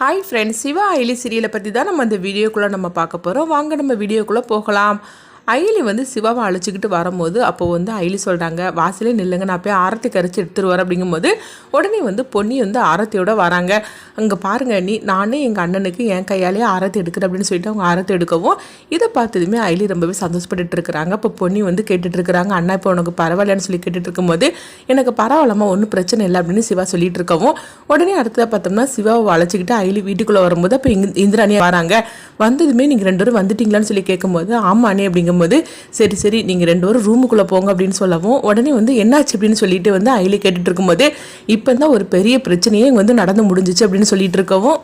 Hi friends Siva ஐலி சீரியலை பற்றி தான் நம்ம இந்த வீடியோக்குள்ளே நம்ம பார்க்க போகிறோம் வாங்க நம்ம வீடியோக்குள்ளே போகலாம். அயலி வந்து சிவாவை அழைச்சிக்கிட்டு வரும்போது அப்போ வந்து அயலி சொல்கிறாங்க வாசலே நில்லுங்க நான் போய் ஆரத்தி கரைச்சி எடுத்துட்டு வரேன். அப்படிங்கும்போது உடனே வந்து பொன்னி வந்து ஆரத்தியோட வராங்க. அங்கே பாருங்க நீ நானே எங்கள் அண்ணனுக்கு என் கையாலே ஆரத்தி எடுக்கிறேன் அப்படின்னு சொல்லிட்டு அவங்க ஆரத்தி எடுக்கவும் இதை பார்த்ததுமே அயலி ரொம்பவே சந்தோஷப்பட்டு இருக்கிறாங்க. இப்போ பொன்னி வந்து கேட்டுட்டு இருக்கிறாங்க அண்ணா இப்போ உனக்கு பரவாயில்லன்னு சொல்லி கேட்டுட்டு இருக்கும்போது எனக்கு பரவாயில்லம்மா ஒன்றும் பிரச்சனை இல்லை அப்படின்னு சிவா சொல்லிட்டு இருக்கவும் உடனே அடுத்ததாக பார்த்தோம்னா சிவாவை அழைச்சிக்கிட்டு அயலி வீட்டுக்குள்ளே வரும்போது அப்போ இங்க இந்திராணி வராங்க. வந்ததுமே நீங்கள் ரெண்டு பேரும் வந்துட்டீங்களான்னு சொல்லி கேட்கும்போது ஆமா அண்ணே அப்படிங்கும்போது சரி சரி நீங்கள் ரெண்டு பேரும் ரூமுக்குள்ளே போங்க அப்படின்னு சொல்லவும் உடனே வந்து என்னாச்சு? அப்படின்னு சொல்லிட்டு வந்து அயலி கேட்டுட்டு இருக்கும்போது இப்போ தான் ஒரு பெரிய பிரச்சனையே இங்கே வந்து நடந்து முடிஞ்சிச்சு அப்படின்னு சொல்லிட்டு இருக்கவும்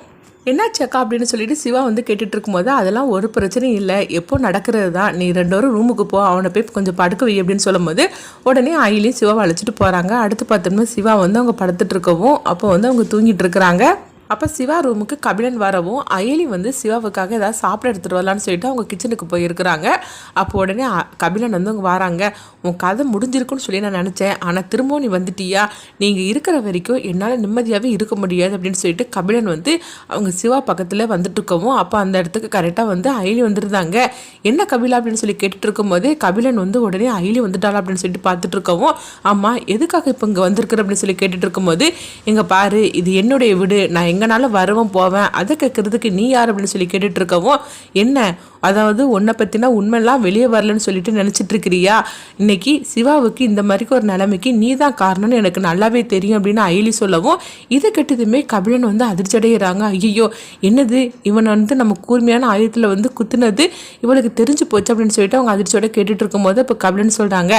என்னாச்சு அக்கா? அப்படின்னு சொல்லிட்டு சிவா வந்து கேட்டுட்டு இருக்கும்போது அதெல்லாம் ஒரு பிரச்சனையும் இல்லை. எப்போ நடக்கிறது தான். நீ ரெண்டு வரும் ரூமுக்கு போ. அவனை போய் கொஞ்சம் படுக்க வை அப்படின்னு சொல்லும்போது உடனே அயிலையும் சிவாவை அழைச்சிட்டு போகிறாங்க அடுத்து பார்த்தோம்னா சிவா வந்து அவங்க படுத்துட்டு இருக்கவும் அப்போ வந்து அவங்க தூங்கிட்டு இருக்கிறாங்க. அப்போ சிவா ரூமுக்கு கபிலன் வரவும் அயலி வந்து சிவாவுக்காக ஏதாவது சாப்பிட எடுத்துகிட்டு வரலான்னு சொல்லிட்டு அவங்க கிச்சனுக்கு போயிருக்கிறாங்க. அப்போ உடனே அ- கபிலன் வந்து அவங்க வராங்க. உன் கதை முடிஞ்சிருக்குன்னு சொல்லி நான் நினச்சேன். ஆனால் திரும்பவும் நீ வந்துட்டியா? நீங்கள் இருக்கிற வரைக்கும் என்னால் நிம்மதியாகவே இருக்க முடியாது அப்படின்னு சொல்லிட்டு கபிலன் வந்து அவங்க சிவா பக்கத்தில் வந்துட்டு இருக்கவும் அப்போ அந்த இடத்துக்கு கரெக்டாக வந்து அயலி வந்துருந்தாங்க. என்ன கபிலா அப்படின்னு சொல்லி கேட்டுட்டு இருக்கும்போது கபிலன் வந்து உடனே அயலி வந்துட்டாளா அப்படின்னு சொல்லிட்டு பார்த்துட்டு இருக்கவும் ஆமாம் எதுக்காக இப்போ இங்கே வந்திருக்கிற அப்படின்னு சொல்லி கேட்டுட்டு இருக்கும்போது இங்கே பாரு இது என்னுடைய வீடு. நான் எங்கனாலும் வருவேன் போவேன். அதை கேட்கறதுக்கு நீ யார் அப்படின்னு சொல்லி கேட்டுட்டு இருக்கவும் என்ன? அதாவது உன்னை பற்றினா உண்மையெல்லாம் வெளியே வரலன்னு சொல்லிட்டு நினச்சிட்டு இருக்கிறியா இன்னைக்கு சிவாவுக்கு இந்த மாதிரிக்கு ஒரு நிலைமைக்கு நீ தான் காரணம்னு எனக்கு நல்லாவே தெரியும் அப்படின்னு அயலி சொல்லவும் இதை கெட்டதுமே கபிலன் வந்து அதிர்ச்சடைகிறாங்க ஐயோ என்னது? இவன் வந்து நம்ம கூர்மையான ஆயுதத்தில் வந்து குத்துனது? இவளுக்கு தெரிஞ்சு போச்சு அப்படின்னு சொல்லிட்டு அவங்க அதிர்ச்சியோட கேட்டுட்டு இருக்கும்போது இப்போ கபிலன் சொல்கிறாங்க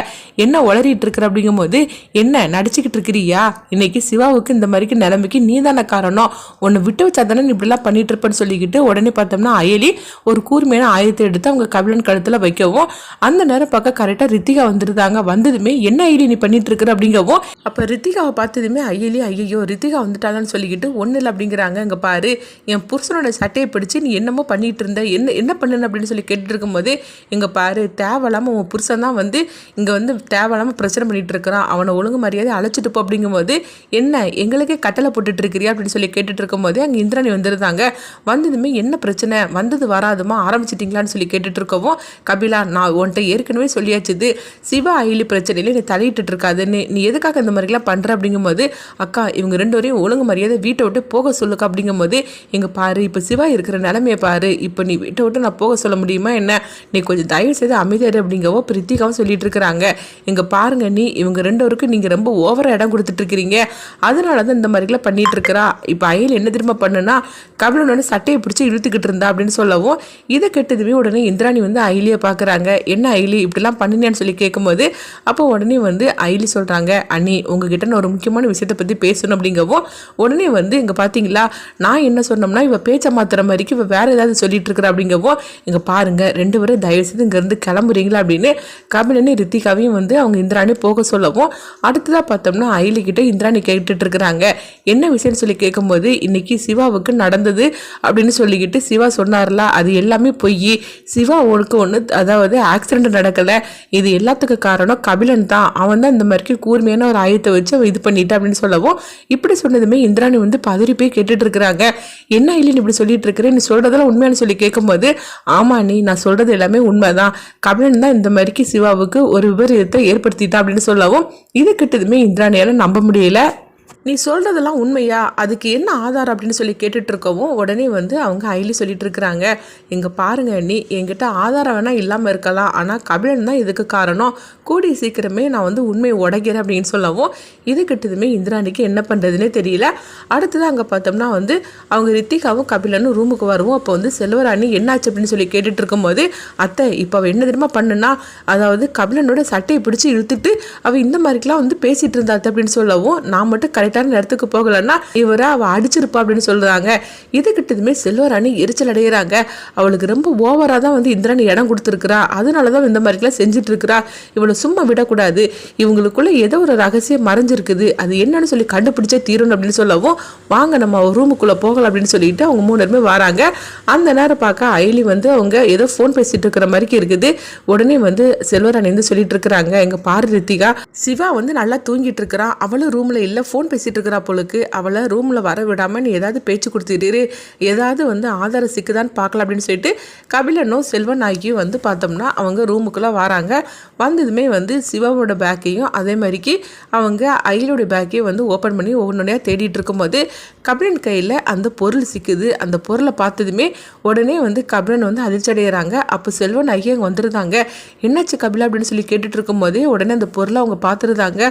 என்ன உளறிட்டு இருக்கிற அப்படிங்கும்போது என்ன நடிச்சுக்கிட்டு இருக்கிறியா இன்னைக்கு சிவாவுக்கு இந்த மாதிரிக்கு நிலைமைக்கு நீ தானே காரணம். உன்னை விட்டு வச்சா தானே நீ இப்படிலாம் பண்ணிட்டு இருப்பேன்னு சொல்லிக்கிட்டு உடனே பார்த்தோம்னா அயலி ஒரு கூர்மையான ஆயத்தை எடுத்து அவங்க கபிலன் கழுத்தில் வைக்கவும் அந்த நேரம் பார்க்க கரெக்டாக ரித்திகா வந்துருந்தாங்க. வந்ததுமே என்ன அயலி நீ பண்ணிட்டு இருக்கிற அப்படிங்கவும் அப்போ ரித்திகாவை பார்த்ததுமே அய்யலி ஐயோ ரித்திகா வந்துட்டாங்கன்னு சொல்லிக்கிட்டு ஒன்றும் இல்லை அப்படிங்கிறாங்க. இங்கே பாரு என் புருஷனோட சட்டையை பிடிச்சு நீ என்னமோ பண்ணிட்டு இருந்த என்ன என்ன பண்ணுன? அப்படின்னு சொல்லி கேட்டுட்டு இருக்கும்போது இங்கே பாரு தேவையில்லாமல் உன் புருஷன் தான் வந்து இங்கே வந்து தேவையில்லாமல் பிரச்சனை பண்ணிட்டு இருக்கிறான் அவனை ஒழுங்கு மரியாதை அழைச்சிட்டு போ. அப்படிங்கும்போது என்ன எங்களுக்கே கட்டளை போட்டுட்டு இருக்கிறியா அப்படின்னு சொல்லி கேட்டுட்டு இருக்கும்போது அங்கே இந்திராணி வந்துருந்தாங்க வந்ததுமே என்ன பிரச்சனை? வந்தது வராதுமா? ஆரம்பிச்சிட்டிங்களான்னு சொல்லி கேட்டுட்டு இருக்கவும் கபிலா நான் உன்கிட்ட ஏற்கனவே சொல்லியாச்சுது சிவா அயிலி பிரச்சனையில நீ தலையிட்டு இருக்காதுன்னு நீ எதுக்காக இந்த மாதிரிலாம் பண்ணுற அப்படிங்கும்போது அக்கா இவங்க ரெண்டு வரையும் ஒழுங்கு மரியாதை வீட்டை விட்டு போக சொல்லுக்கா? அப்படிங்கும்போது இங்கே பாரு இப்போ சிவா இருக்கிற நிலமையை பாரு. இப்போ நீ வீட்டை விட்டு நான் போக சொல்ல முடியுமா என்ன? நீ கொஞ்சம் தயவு செய்து அமைதியாரு அப்படிங்கவோ பிரித்திகாவும் சொல்லிட்டு இருக்கிறாங்க இங்கே பாருங்க நீ இவங்க ரெண்டு பேருக்கும் ரொம்ப ஓவராக இடம் கொடுத்துட்டு இருக்கிறீங்க அதனால தான் இந்த மாதிரிலாம் பண்ணிட்டு இருக்கிறா இப்போ அயல் என்ன திரும்ப பண்ணுனா கபிலனோட சட்டையை பிடிச்சி இழுத்துக்கிட்டு இருந்தா அப்படின்னு சொல்லவும் இதை கெட்டதுமே உடனே இந்திராணி வந்து அயிலியை பார்க்குறாங்க. என்ன அயிலி இப்படிலாம் பண்ணினேன்னு சொல்லி கேட்கும்போது அப்போ உடனே வந்து அயிலி சொல்கிறாங்க அண்ணி உங்ககிட்ட நான் ஒரு முக்கியமான விஷயத்தை பற்றி பேசணும் அப்படிங்கவும் உடனே வந்து இங்கே பார்த்தீங்களா நான் என்ன சொன்னோம்னா இவள் பேச்ச மாத்துற மாதிரிக்கு இவள் வேறு ஏதாவது சொல்லிட்டு இருக்கிற அப்படிங்கவும் இங்கே பாருங்க ரெண்டு பேரும் தயவு செய்து இங்கேருந்து கிளம்புறீங்களா அப்படின்னு கபிலனு ரித்திகாவையும் வந்து அவங்க இந்திராணி போக சொல்லவும் அடுத்ததாக பார்த்தோம்னா அயிலி கிட்ட இந்திராணி கேட்டுட்டு இருக்கிறாங்க. என்ன விஷயம்னு சொல்லி கேட்கும்போது இன்னைக்கு சிவாவுக்கு நடந்தது அப்படின்னு சொல்லிக்கிட்டு சிவா சொன்னார்ல அது எல்லாமே பொய் சிவா உனக்கு ஒன்று அதாவது ஆக்சிடென்ட் நடக்கலை. இது எல்லாத்துக்கு காரணம் கபிலன் தான். அவன் தான் இந்த மாதிரி கூர்மையான ஒரு ஆயுதத்தை வச்சு அவன் இது பண்ணிட்டு அப்படின்னு சொல்லவும் இப்படி சொன்னதுமே இந்திராணி வந்து பதறி போய் கேட்டுட்டு இருக்கிறாங்க. என்ன இல்லைன்னு இப்படி சொல்லிட்டு இருக்கிறேன்? நீ சொல்றதெல்லாம் உண்மையானு சொல்லி கேட்கும்போது ஆமா நீ நான் சொல்றது எல்லாமே உண்மைதான். கபிலன் தான் இந்த மாதிரிக்கு சிவாவுக்கு ஒரு விபரீதத்தை ஏற்படுத்திட்டான் அப்படின்னு சொல்லவும் இது கிட்டதுமே இந்திராணியால நம்ப முடியல. நீ சொல்கிறதெல்லாம் உண்மையா? அதுக்கு என்ன ஆதாரம் அப்படின்னு சொல்லி கேட்டுட்டு இருக்கவும் உடனே வந்து அவங்க ஐலி சொல்லிட்டு இருக்கிறாங்க இங்கே பாருங்க நீ என்கிட்ட ஆதாரம் வேணால் இல்லாமல் இருக்கலாம் ஆனால் கபிலன் தான் இதுக்கு காரணம். கூடி சீக்கிரமே நான் வந்து உண்மையை உடைக்கிறேன் அப்படின்னு சொல்லவும் இது கிட்டதுமே இந்திராணிக்கு என்ன பண்ணுறதுனே தெரியல. அடுத்தது அங்கே பார்த்தோம்னா வந்து அவங்க ரித்திகாவும் கபிலனும் ரூமுக்கு வருவோம். அப்போ வந்து செல்வராணி என்னாச்சு அப்படின்னு சொல்லி கேட்டுட்டு இருக்கும்போது அத்தை இப்போ அவள் என்ன தெரியுமா பண்ணுனா? அதாவது கபிலனோட சட்டையை பிடிச்சி இழுத்துட்டு அவள் இந்த மாதிரிக்கெலாம் வந்து பேசிகிட்டு இருந்தாத்த அப்படின்னு சொல்லவும் நான் மட்டும் கரெக்டான இடத்துக்கு போகலன்னா இவரை அவள் அடிச்சிருப்பா அப்படின்னு சொல்கிறாங்க இது கிட்டதுமே செல்வராணி எரிச்சல் அடைகிறாங்க அவளுக்கு ரொம்ப ஓவராக தான் வந்து இந்திராணி இடம் கொடுத்துருக்குறா. அதனால தான் இந்த மாதிரிக்கெல்லாம் செஞ்சுட்டு இருக்கிறா இவளை சும்மா விடக்கூடாது. இவங்களுக்குள்ள ஏதோ ஒரு ரகசியம் மறைஞ்சிருக்குது. அது என்னன்னு சொல்லி கண்டுபிடிச்சே தீரணும் அப்படின்னு சொல்லவும் வாங்க நம்ம ரூமுக்குள்ளே போகலாம் அப்படின்னு சொல்லிட்டு அவங்க மூணு பேருமே வராங்க. அந்த நேரம் பார்க்க அயலி வந்து அவங்க ஏதோ ஃபோன் பேசிட்டு இருக்கிற மாதிரி இருக்குது. உடனே வந்து செல்வராணி வந்து சொல்லிட்டு இருக்கிறாங்க. எங்கள் பாரு ரித்திகா சிவா வந்து நல்லா தூங்கிட்டு இருக்கிறான். அவளும் ரூமில் இல்லை. ஃபோன் பேசிட்டு பேசிகிட்டு இருக்கிறா பொழுக்கு அவளை ரூமில் வர விடாமல் நீ ஏதாவது பேச்சு கொடுத்துட்டு ஏதாவது வந்து ஆதாரம் சிக்குதான்னு பார்க்கலாம் அப்படின்னு சொல்லிட்டு கபிலனும் செல்வன் ஆகியும் வந்து பார்த்தோம்னா அவங்க ரூமுக்குள்ளே வராங்க. வந்ததுமே வந்து சிவாவோட பேக்கையும் அதே மாதிரிக்கு அவங்க அயிலோடைய பேக்கையும் வந்து ஓப்பன் பண்ணி ஒவ்வொன்றையாக தேடிட்டு இருக்கும்போது கபிலன் கையில் அந்த பொருள் சிக்குது. அந்த பொருளை பார்த்ததுமே உடனே வந்து கபிலன் வந்து அதிர்ச்சி அடைகிறாங்க அப்போ செல்வன் ஆகி அங்கே வந்துருந்தாங்க. என்னாச்சு கபிலா? அப்படின்னு சொல்லி கேட்டுட்டு இருக்கும்போதே உடனே அந்த பொருளை அவங்க பார்த்துருந்தாங்க.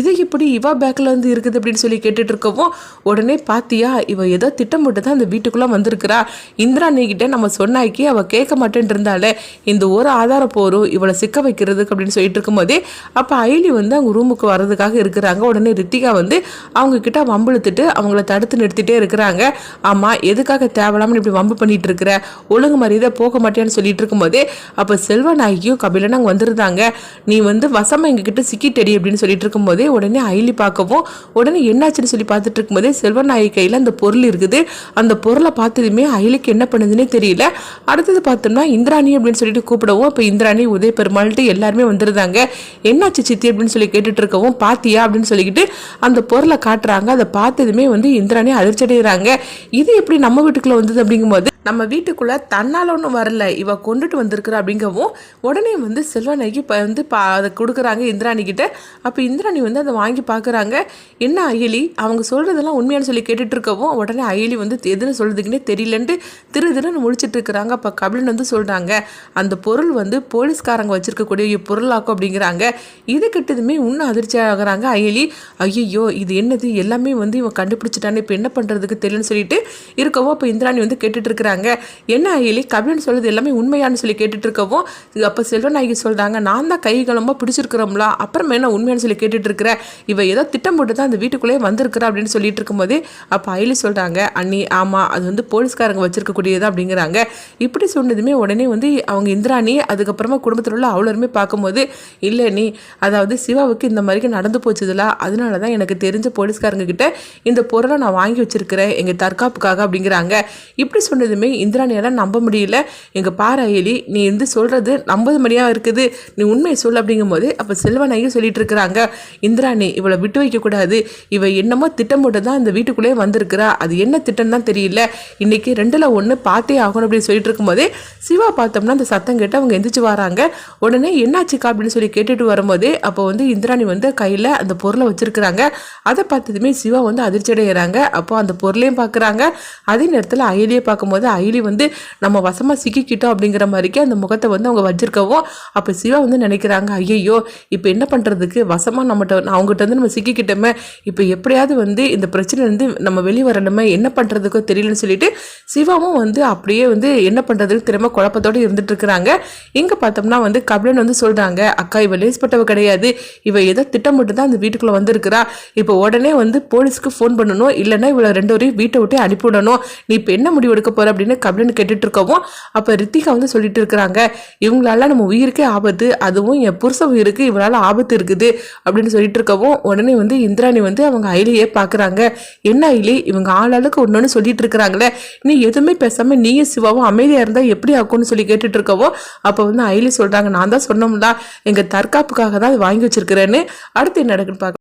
இது இப்படி இவா பேக்கில் வந்து இருக்குது? அப்படின்னு சொல்லி கேட்டுட்டு இருக்கவும் உடனே பாத்தியா இவ ஏதோ திட்டமிட்டு தான் அந்த வீட்டுக்குள்ளே வந்திருக்கிறா. இந்திராணி கிட்ட நம்ம சொன்னாக்கி அவள் கேட்க மாட்டேன் இருந்தாலே இந்த ஒரு ஆதாரம் போரும் இவளை சிக்க வைக்கிறதுக்கு அப்படின்னு சொல்லிட்டு இருக்கும்போதே அப்போ ஐலி வந்து அவங்க ரூமுக்கு வர்றதுக்காக இருக்கிறாங்க. உடனே ரித்திகா வந்து அவங்க கிட்ட வம்பிழுத்துட்டு அவங்கள தடுத்து நிறுத்திட்டே இருக்கிறாங்க. ஆமாம் எதுக்காக தேவையில்லாமல் இப்படி வம்பு பண்ணிட்டு இருக்கிற ஒழுங்கு மரியாதை போக மாட்டேன்னு சொல்லிட்டு இருக்கும்போதே அப்போ செல்வநாயகியும் கபிலன் அங்கே வந்திருந்தாங்க. நீ வந்து வசமா எங்ககிட்ட சிக்கிட்டடி அப்படின்னு சொல்லிட்டு இருக்கும்போதே உடனே ஐலி பார்க்கவும் உடனே என்னாச்சுன்னு சொல்லி பார்த்துட்டு இருக்கும்போதே செல்வநாயகி கையில் அந்த பொருள் இருக்குது. அந்த பொருளை பார்த்ததுமே அயலுக்கு என்ன பண்ணுதுன்னே தெரியல. அடுத்தது பார்த்தோம்னா இந்திராணி அப்படின்னு சொல்லிட்டு கூப்பிடவும் இப்போ இந்திராணி உதய பெருமாள்கிட்ட எல்லாருமே வந்திருந்தாங்க. என்னாச்சு சித்தி அப்படின்னு சொல்லி கேட்டுட்டு இருக்கவும் பாத்தியா அப்படின்னு சொல்லிக்கிட்டு அந்த பொருளை காட்டுறாங்க. அதை பார்த்ததுமே வந்து இந்திராணி அதிர்ச்சி அடைகிறாங்க இது எப்படி நம்ம வீட்டுக்குள்ள வந்தது அப்படிங்கும்போது நம்ம வீட்டுக்குள்ளே தன்னால் ஒன்றும் வரல இவ கொண்டுட்டு வந்திருக்கிறா அப்படிங்கவும் உடனே வந்து செல்வனைக்கு இப்போ வந்து பா அதை கொடுக்குறாங்க இந்திராணிக்கிட்ட அப்போ இந்திராணி வந்து அதை வாங்கி பார்க்குறாங்க. என்ன அயலி அவங்க சொல்கிறதெல்லாம் உண்மையான சொல்லி கேட்டுட்ருக்கவும் உடனே அயலி வந்து எதுன்னு சொல்கிறதுக்குன்னே தெரியலன்ட்டு திரு திருன்னு முடிச்சுட்டு இருக்கிறாங்க அப்போ கபிலன் வந்து சொல்கிறாங்க அந்த பொருள் வந்து போலீஸ்காரங்க வச்சுருக்கக்கூடிய பொருளாக்கும் அப்படிங்கிறாங்க. இது கிட்டதுமே இன்னும் அதிர்ச்சி ஆகிறாங்க அயலி. ஐயோ இது என்னது? எல்லாமே வந்து இவன் கண்டுபிடிச்சிட்டானே இப்போ என்ன பண்ணுறதுக்கு தெரியலன்னு சொல்லிட்டு இருக்கவும் அப்போ இந்திராணி வந்து கேட்டுட்டு கேட்குறாங்க என்ன அயலி கபிலன் சொல்கிறது எல்லாமே உண்மையானு சொல்லி கேட்டுட்டு இருக்கவும் அப்போ செல்வநாயகி சொல்கிறாங்க நான் தான் கை கிளம்ப பிடிச்சிருக்கிறோம்ல அப்புறம் என்ன உண்மையானு சொல்லி கேட்டுட்டு இருக்கிற இவ ஏதோ திட்டம் போட்டு தான் அந்த வீட்டுக்குள்ளேயே வந்திருக்கிறா அப்படின்னு சொல்லிட்டு இருக்கும்போது அப்போ அயலி சொல்கிறாங்க அண்ணி ஆமாம் அது வந்து போலீஸ்காரங்க வச்சிருக்கக்கூடியது அப்படிங்கிறாங்க. இப்படி சொன்னதுமே உடனே வந்து அவங்க இந்திராணி அதுக்கப்புறமா குடும்பத்தில் உள்ள அவ்வளோருமே பார்க்கும்போது இல்லை நீ அதாவது சிவாவுக்கு இந்த மாதிரி நடந்து போச்சுதுல அதனால தான் எனக்கு தெரிஞ்ச போலீஸ்காரங்க கிட்ட இந்த பொருளை நான் வாங்கி வச்சிருக்கிறேன் எங்கள் தற்காப்புக்காக அப்படிங்கிறாங்க. இப்படி சொன்னதுமே இந்திராணியால் நம்ப முடியல. எங்கள் பாரயலி அயலி நீ வந்து சொல்கிறது நம்பது மணியாக இருக்குது. நீ உண்மையை சொல் அப்படிங்கும்போது அப்போ செல்வநாயகி சொல்லிட்டு இருக்கிறாங்க இந்திராணி இவளை விட்டு வைக்கக்கூடாது. இவ என்னமோ திட்டம் போட்டு தான் இந்த வீட்டுக்குள்ளேயே வந்திருக்கிறா. அது என்ன திட்டம் தான் தெரியல. இன்றைக்கி ரெண்டில் ஒன்று பார்த்தே ஆகணும் அப்படின்னு சொல்லிட்டு இருக்கும்போதே சிவா பார்த்தோம்னா அந்த சத்தம் கேட்டு அவங்க எந்திரிச்சு வராங்க. உடனே என்னாச்சுக்கா அப்படின்னு சொல்லி கேட்டுட்டு வரும்போது அப்போ வந்து இந்திராணி வந்து கையில் அந்த பொருளை வச்சிருக்கிறாங்க. அதை பார்த்ததுமே சிவா வந்து அதிர்ச்சி அடைகிறாங்க அப்போ அந்த பொருளையும் பார்க்குறாங்க அதே நேரத்தில் அயலியை பார்க்கும்போது அயலி வந்து நம்ம வசமாக சிக்கிக்கிட்டோம் அப்படிங்கிற மாதிரிக்கே அந்த முகத்தை வந்து அவங்க வச்சிருக்கவோ அப்போ சிவா வந்து நினைக்கிறாங்க ஐயையோ இப்போ என்ன பண்ணுறதுக்கு வசமாக நம்மகிட்ட அவங்ககிட்ட வந்து நம்ம சிக்கிக்கிட்டோமே இப்போ எப்படியாவது வந்து இந்த பிரச்சனைலேருந்து நம்ம வெளியே வரணுமே என்ன பண்ணுறதுக்கோ தெரியலன்னு சொல்லிட்டு சிவாவும் வந்து அப்படியே வந்து என்ன பண்ணுறதுக்கு திரும்ப குழப்பத்தோடு இருந்துட்டு இருக்கிறாங்க இங்கே பார்த்தோம்னா வந்து கபிலன் வந்து சொல்கிறாங்க அக்கா இவ லேஸ்பட்டவ கிடையாது. இவ ஏதோ திட்டமிட்டு தான் அந்த வீட்டுக்குள்ளே வந்திருக்கிறா. இப்போ உடனே வந்து போலீஸ்க்கு ஃபோன் பண்ணணும். இல்லைன்னா இவளை ரெண்டு வரையும் வீட்டை விட்டு அனுப்பிவிடணும். நீ இப்போ என்ன முடிவு எடுக்க போகிற அப்படின்னு கபிலன் கேட்டுட்டு இருக்கவும் அப்போ ரித்திகா வந்து சொல்லிட்டு இருக்கிறாங்க இவங்களால நம்ம உயிருக்கே ஆபத்து அதுவும் என் புருஷ உயிருக்கு இவளால ஆபத்து இருக்குது அப்படின்னு சொல்லிட்டு இருக்கவும் உடனே வந்து இந்திராணி வந்து அவங்க ஐலியே பார்க்குறாங்க என்ன ஐலி இவங்க ஆளாளுக்கு ஒன்று சொல்லிட்டு இருக்கிறாங்களே நீ எதுவுமே பேசாம நீயும் சிவாவும் அமைதியாக இருந்தால் எப்படி ஆக்கும்னு சொல்லி கேட்டுட்டு இருக்கவும் அப்போ வந்து ஐலி சொல்கிறாங்க நான் தான் சொன்னோம்ல எங்கள் தற்காப்புக்காக தான் வாங்கி வச்சிருக்கிறேன்னு அடுத்து என்ன நடக்குன்னு பார்க்க